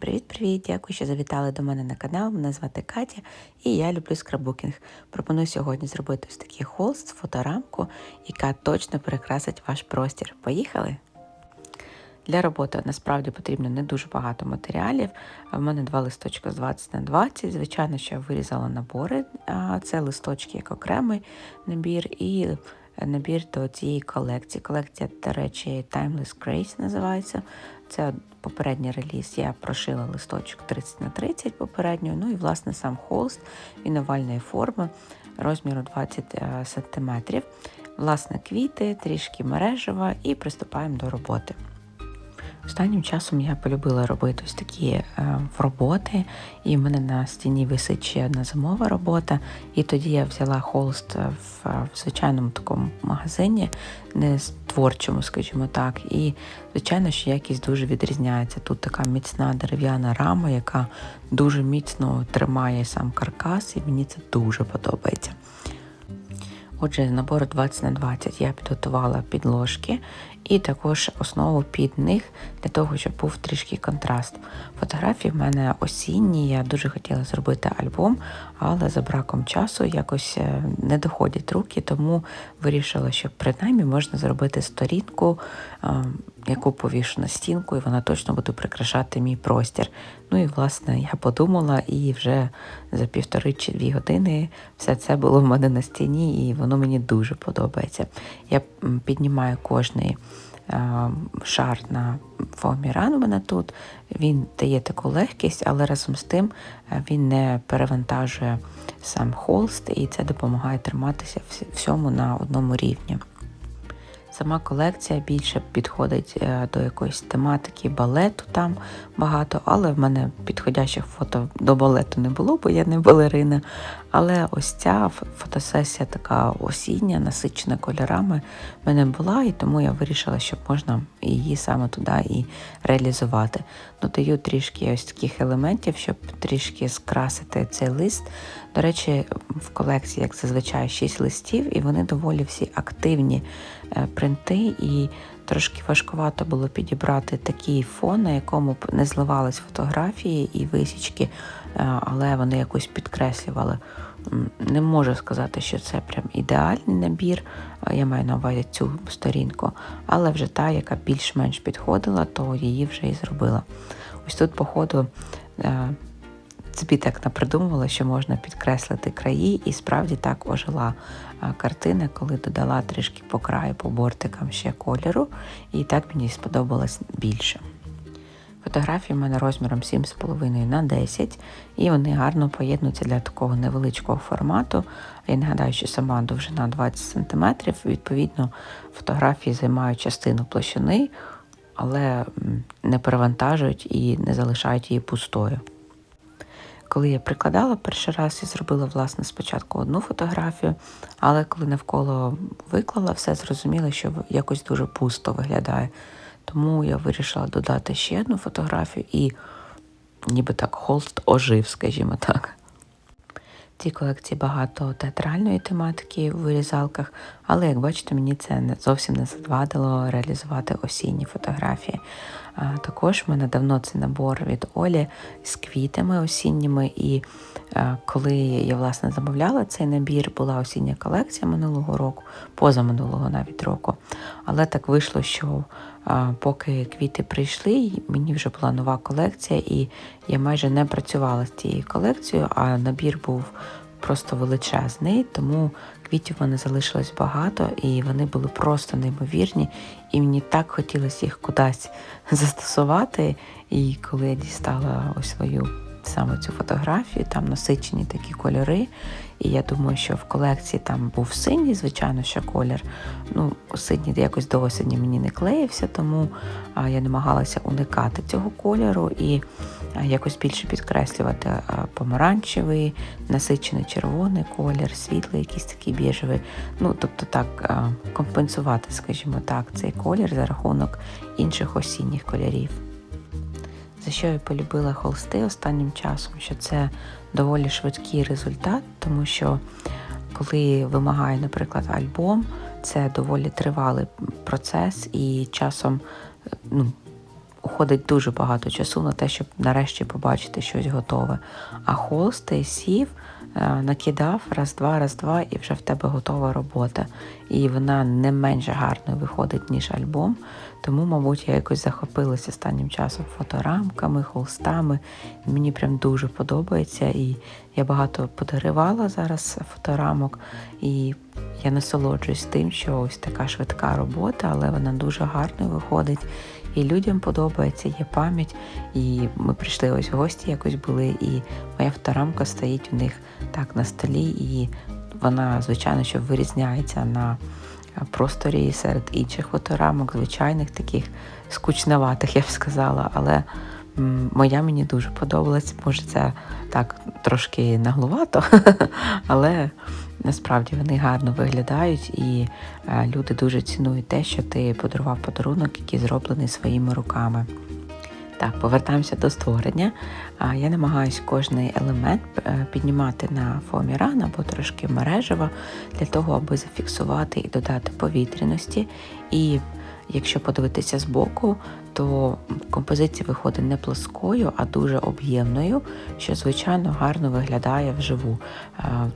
Привіт-привіт! Дякую, що завітали до мене на канал. Мене звати Катя і я люблю скраббукінг. Пропоную сьогодні зробити ось такий холст, фоторамку, яка точно перекрасить ваш простір. Поїхали! Для роботи насправді потрібно не дуже багато матеріалів. У мене два листочка з 20 на 20. Звичайно, що я вирізала набори. Це листочки як окремий набір і набір до цієї колекції. Колекція, до речі, Timeless Grace називається. Це попередній реліз. Я прошила листочок 30 на 30 попередньо. Ну і власне сам холст він овальної форми розміру 20 см. Власне, квіти, трішки мережева і приступаємо до роботи. Останнім часом я полюбила робити ось такі е, роботи, і в мене на стіні висить ще одна зимова робота. І тоді я взяла холст в, в звичайному такому магазині, не творчому, скажімо так. І, звичайно, що якість дуже відрізняється. Тут така міцна дерев'яна рама, яка дуже міцно тримає сам каркас, і мені це дуже подобається. Отже, з набору 20 на 20 я підготувала підложки і також основу під них для того, щоб був трішки контраст. Фотографії в мене осінні, я дуже хотіла зробити альбом, але за браком часу якось е, не доходять руки, тому вирішила, що принаймні можна зробити сторінку, е, яку повішу на стінку, і вона точно буде прикрашати мій простір. Ну і власне я подумала, і вже за півтори чи дві години все це було в мене на стіні, і воно мені дуже подобається. Я піднімаю кожний шар на фомі ранвена тут. Він дає таку легкість, але разом з тим він не перевантажує сам холст, і це допомагає триматися всьому на одному рівні. Сама колекція більше підходить е, до якоїсь тематики балету там багато, але в мене підходящих фото до балету не було, бо я не балерина. Але ось ця фотосесія така осіння, насичена кольорами, в мене була, і тому я вирішила, що можна її саме туди і реалізувати. Додаю трішки ось таких елементів, щоб трішки скрасити цей лист. До речі, в колекції, як зазвичай, 6 листів, і вони доволі всі активні е, принти. і Трошки важкувато було підібрати такий фон, на якому б не зливались фотографії і висічки, е, але вони якось підкреслювали. Не можу сказати, що це прям ідеальний набір, я маю на увазі цю сторінку, але вже та, яка більш-менш підходила, то її вже і зробила. Ось тут, по ходу, е, собі так напридумувала, що можна підкреслити краї, і справді так ожила картина, коли додала трішки по краю, по бортикам ще кольору, і так мені сподобалось більше. Фотографії в мене розміром 7,5 на 10, і вони гарно поєднуються для такого невеличкого формату. Я нагадаю, що сама довжина 20 см, відповідно, фотографії займають частину площини, але не перевантажують і не залишають її пустою. Коли я прикладала перший раз, я зробила власне спочатку одну фотографію, але коли навколо виклала, все зрозуміла, що якось дуже пусто виглядає. Тому я вирішила додати ще одну фотографію і ніби так холст ожив, скажімо так. В цій колекції багато театральної тематики у вирізалках, але, як бачите, мені це зовсім не завадило реалізувати осінні фотографії. Також в мене давно цей набор від Олі з квітами осінніми. І коли я власне замовляла цей набір, була осіння колекція минулого року, поза минулого навіть року. Але так вийшло, що поки квіти прийшли, мені вже була нова колекція, і я майже не працювала з цією колекцією, а набір був просто величезний, тому квітів в мене залишилось багато, і вони були просто неймовірні. І мені так хотілося їх кудись застосувати. І коли я дістала ось свою саме цю фотографію, там насичені такі кольори. І я думаю, що в колекції там був синій, звичайно, що колір. Ну, синій якось до осені мені не клеївся, тому я намагалася уникати цього кольору і якось більше підкреслювати помаранчевий, насичений червоний колір, світлий, якийсь такий біжевий. Ну, тобто так, компенсувати, скажімо так, цей колір за рахунок інших осінніх кольорів. За що я полюбила холсти останнім часом, що це доволі швидкий результат, тому що коли вимагає, наприклад, альбом, це доволі тривалий процес, і часом ну, уходить дуже багато часу на те, щоб нарешті побачити щось готове. А холст сів, е, накидав раз-два, раз-два, і вже в тебе готова робота. І вона не менш гарно виходить, ніж альбом. Тому, мабуть, я якось захопилася останнім часом фоторамками, холстами. Мені прям дуже подобається. І я багато подарувала зараз фоторамок. І я насолоджуюсь тим, що ось така швидка робота, але вона дуже гарно виходить. І людям подобається, є пам'ять. І ми прийшли ось гості, якось були, і моя фоторамка стоїть у них так на столі, і вона, звичайно, що вирізняється на просторі серед інших фоторамок, звичайних таких скучноватих, я б сказала. Але моя мені дуже подобалась. Може, це так трошки наглувато, але насправді вони гарно виглядають, і е, люди дуже цінують те, що ти подарував подарунок, який зроблений своїми руками. Так, повертаємося до створення. Я намагаюся кожний елемент е, піднімати на фомі ран або трошки мережево для того, аби зафіксувати і додати повітряності. І якщо подивитися збоку, то композиція виходить не плоскою, а дуже об'ємною, що, звичайно, гарно виглядає вживу.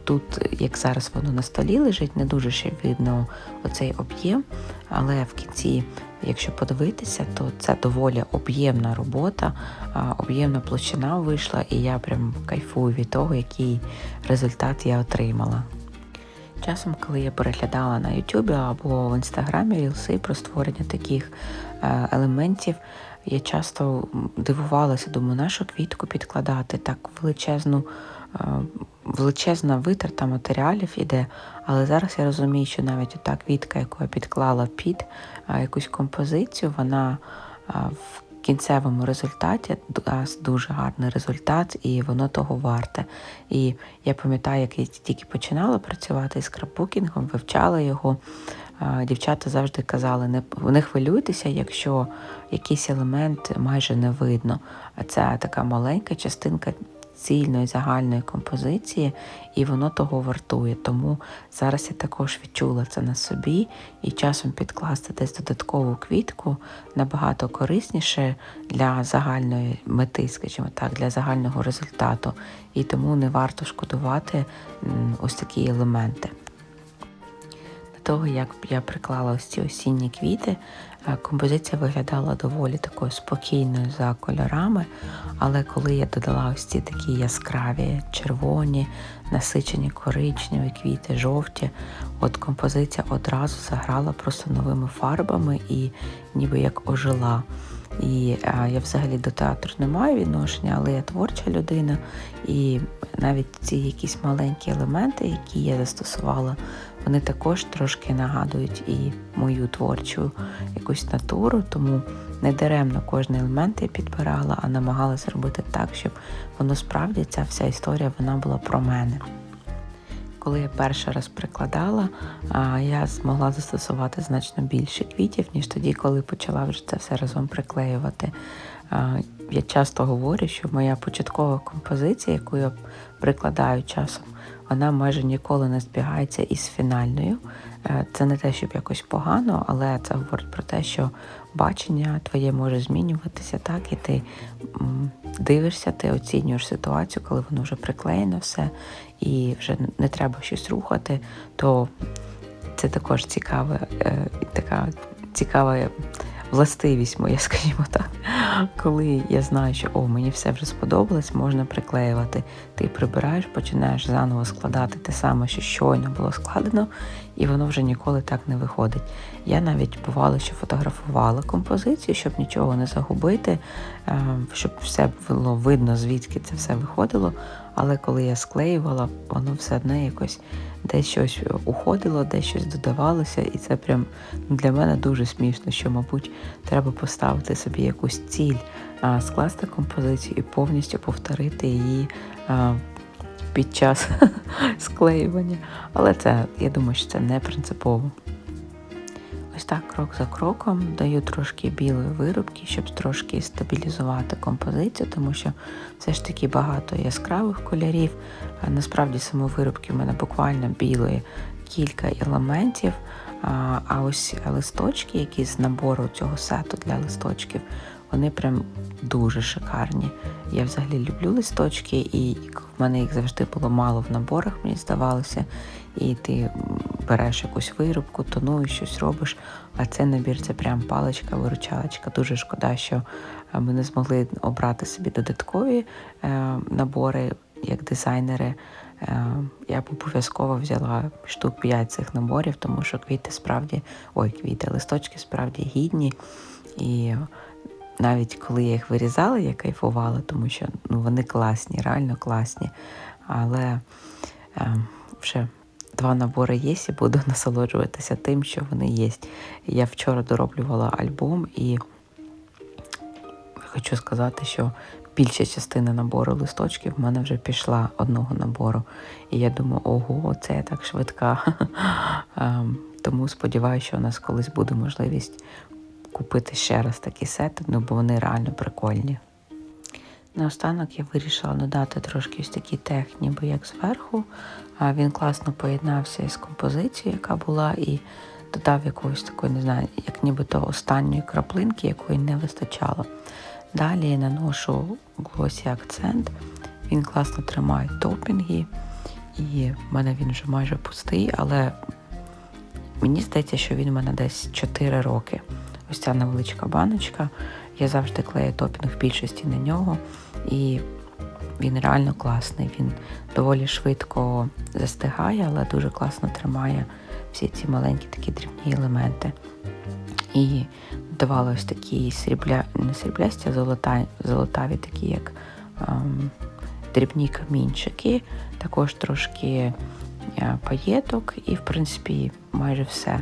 Тут, як зараз воно на столі лежить, не дуже ще видно оцей об'єм, але в кінці Якщо подивитися, то це доволі об'ємна робота, об'ємна площина вийшла, і я прям кайфую від того, який результат я отримала. Часом, коли я переглядала на YouTube або в інстаграмі рілси про створення таких е, елементів, я часто дивувалася, думаю, нашу квітку підкладати. Так величезну Е, величезна витрата матеріалів іде, але зараз я розумію, що навіть ота квітка, яку я підклала під е, якусь композицію, вона в кінцевому результаті дасть дуже гарний результат, і воно того варте. І я пам'ятаю, як я тільки починала працювати з крапбукінгом, вивчала його. Дівчата завжди казали, не не хвилюйтеся, якщо якийсь елемент майже не видно. А це така маленька частинка цільної загальної композиції, і воно того вартує. Тому зараз я також відчула це на собі, і часом підкласти десь додаткову квітку набагато корисніше для загальної мети, скажімо так, для загального результату. І тому не варто шкодувати ось такі елементи того, як я приклала ось ці осінні квіти, композиція виглядала доволі такою спокійною за кольорами. Але коли я додала ось ці такі яскраві, червоні, насичені коричневі квіти, жовті, от композиція одразу заграла просто новими фарбами і ніби як ожила. І а, я взагалі до театру не маю відношення, але я творча людина, і навіть ці якісь маленькі елементи, які я застосувала, вони також трошки нагадують і мою творчу якусь натуру, тому не даремно кожний елемент я підбирала, а намагалася робити так, щоб воно справді ця вся історія вона була про мене. Коли я перший раз прикладала, я змогла застосувати значно більше квітів, ніж тоді, коли почала вже це все разом приклеювати. Я часто говорю, що моя початкова композиція, яку я прикладаю часом, вона майже ніколи не збігається із фінальною. Е, це не те, щоб якось погано, але це говорить про те, що бачення твоє може змінюватися так, і ти дивишся, ти оцінюєш ситуацію, коли воно вже приклеєно все, і вже не треба щось рухати, то це також цікаве, е, така цікава властивість моя, скажімо так. Коли я знаю, що о, мені все вже сподобалось, можна приклеювати. Ти прибираєш, починаєш заново складати те саме, що щойно було складено, і воно вже ніколи так не виходить. Я навіть бувало, що фотографувала композицію, щоб нічого не загубити, ем, щоб все було видно, звідки це все виходило. Але коли я склеювала, воно все одне якось десь щось уходило, десь щось додавалося, і це прям для мене дуже смішно, що, мабуть, треба поставити собі якусь ціль, скласти композицію і повністю повторити її під час склеювання. Але це, я думаю, що це не принципово. Ось так крок за кроком даю трошки білої виробки, щоб трошки стабілізувати композицію, тому що все ж таки багато яскравих кольорів. Насправді саму виробки в мене буквально білої кілька елементів. А ось листочки, які з набору цього сету для листочків, Вони прям дуже шикарні. Я взагалі люблю листочки, і в мене їх завжди було мало в наборах, мені здавалося. І ти береш якусь виробку, тонуєш, щось робиш. А цей набір це прям паличка, виручалочка. Дуже шкода, що е, ми не змогли обрати собі додаткові е, набори як дизайнери. Е, я б обов'язково взяла штук 5 цих наборів, тому що квіти справді, ой, квіти, листочки справді гідні. І навіть коли я їх вирізала, я кайфувала, тому що ну, вони класні, реально класні. Але е, вже два набори є, і буду насолоджуватися тим, що вони є. Я вчора дороблювала альбом і хочу сказати, що більша частина набору листочків в мене вже пішла одного набору. І я думаю, ого, це я так швидка. Ем, Тому сподіваюся, що у нас колись буде можливість купити ще раз такі сети, ну бо вони реально прикольні. Наостанок я вирішила додати трошки ось такі тех, ніби як зверху. Він класно поєднався із композицією, яка була, і додав якогось такої, не знаю, як нібито останньої краплинки, якої не вистачало. Далі я наношу глосі акцент. Він класно тримає топінги, і в мене він вже майже пустий, але мені здається, що він в мене десь 4 роки. Ось ця невеличка баночка. Я завжди клею топінг в більшості на нього, і він реально класний. Він доволі швидко застигає, але дуже класно тримає всі ці маленькі такі дрібні елементи. І давала ось такі срібля, не сріблясті, а золота, золотаві, такі як ем, дрібні камінчики, також трошки е, паєток і, в принципі, майже все.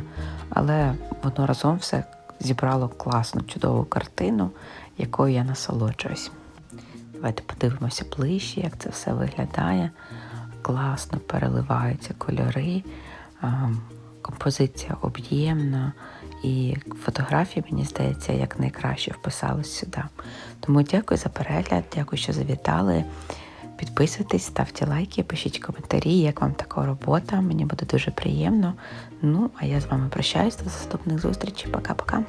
Але воно разом все зібрало класну, чудову картину, якою я насолоджуюсь. Давайте подивимося ближче, як це все виглядає. Класно переливаються кольори, композиція об'ємна, і фотографії, мені здається, як найкраще вписались сюди. Тому дякую за перегляд, дякую, що завітали. Підписуйтесь, ставте лайки, пишіть коментарі, як вам така робота. Мені буде дуже приємно. Ну, а я з вами прощаюсь до наступних зустрічей. Пока-пока.